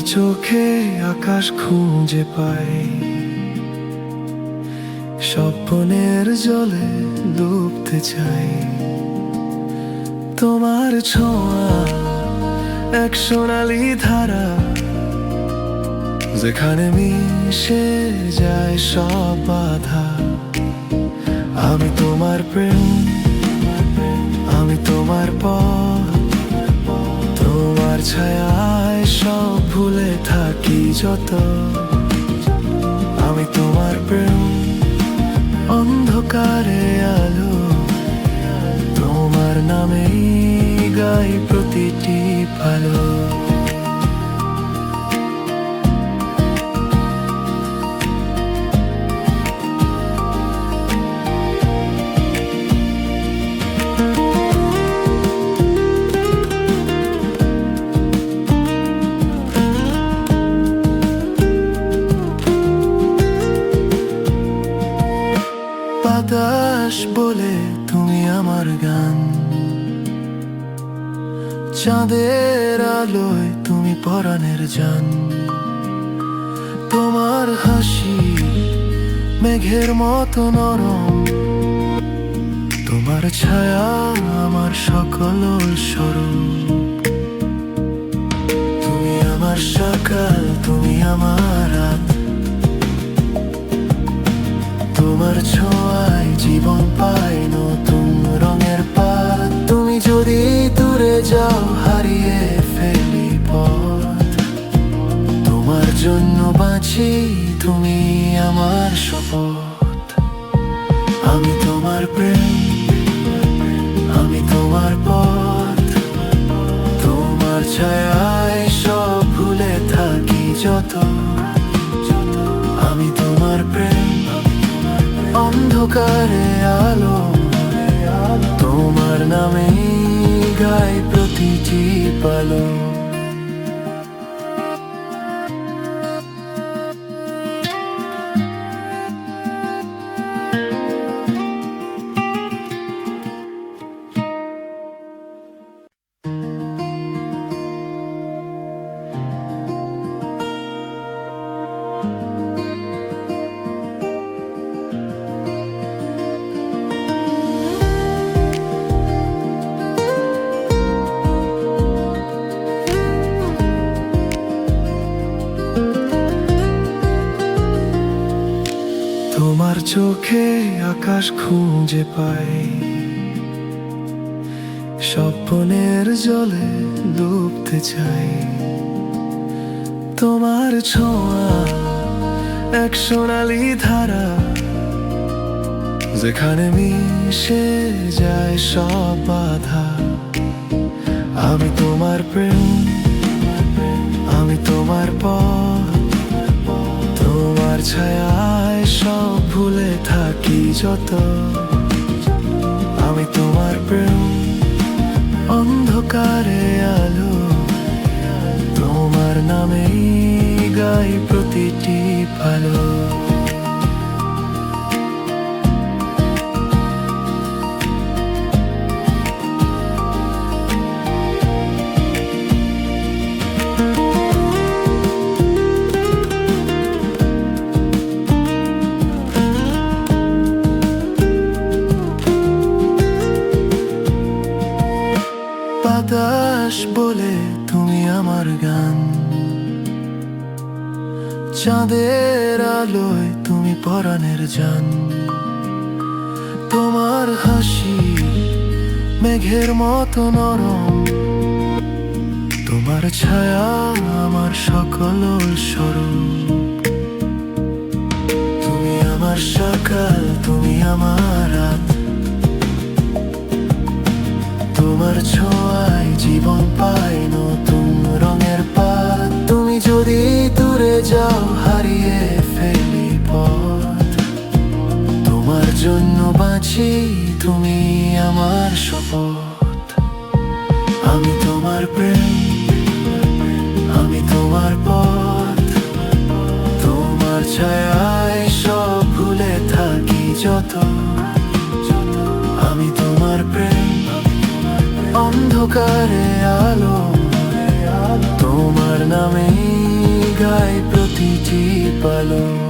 চোখে আকাশ খুঁজে পাই। স্বপ্নের জলে ডুবতে চাই। তোমার ছোঁয়া এক সোনালি ধারা, যেখানে মিশে যায় সব বাধা। আমি তোমার প্রেম, আমি তোমার পথ, তোমার ভুলে 잊었던 বাতাস বলে তুমি আমার গান। চাঁদের আলোয় তুমি পরাণের জান। তোমার হাসি মেঘের মতো নরম। তোমার ছায়া আমার সকল স্বরূপ তুমি আমার সকাল, তুমি আমার রাত। জীবন পাই নতুন রঙের পাত। তুমি যদি দূরে যাও, হারিয়ে ফেলি পথ। তোমার জন্য বাঁচি, তুমি আমার শপথ। অন্ধকারে আলো তোমার নামে গায় প্রতিটি পালো তোমার চোখে আকাশ খুঁজে পাই। স্বপ্নের জলে ডুবতে চাই। তোমার ছোঁয়া এক সোনালি ধারা, যেখানে মিশে যায় সব বাধা। আমি তোমার প্রেম, আমি তোমার পথ, তোমার ছায়ায় সব Cho বাতাস বলে তুমি আমার গান। চাঁদের আলোয় তুমি পরাণের জান। তোমার হাসি মেঘের মতো নরম। তোমার ছায়া আমার সকল স্বরূপ তুমি আমার সকাল, তুমি আমার রাত। তোমার ছোঁয়ায় জীবন পাই নতুন রঙের পাত। তুমি যদি দূরে যাও, হারিয়ে ফেলি পথ। তোমার জন্য বাঁচি তুমি আমার শপথ। আমি তোমার প্রেম অন্ধকারে আলো তোমার নামে গায় প্রতিটি পালন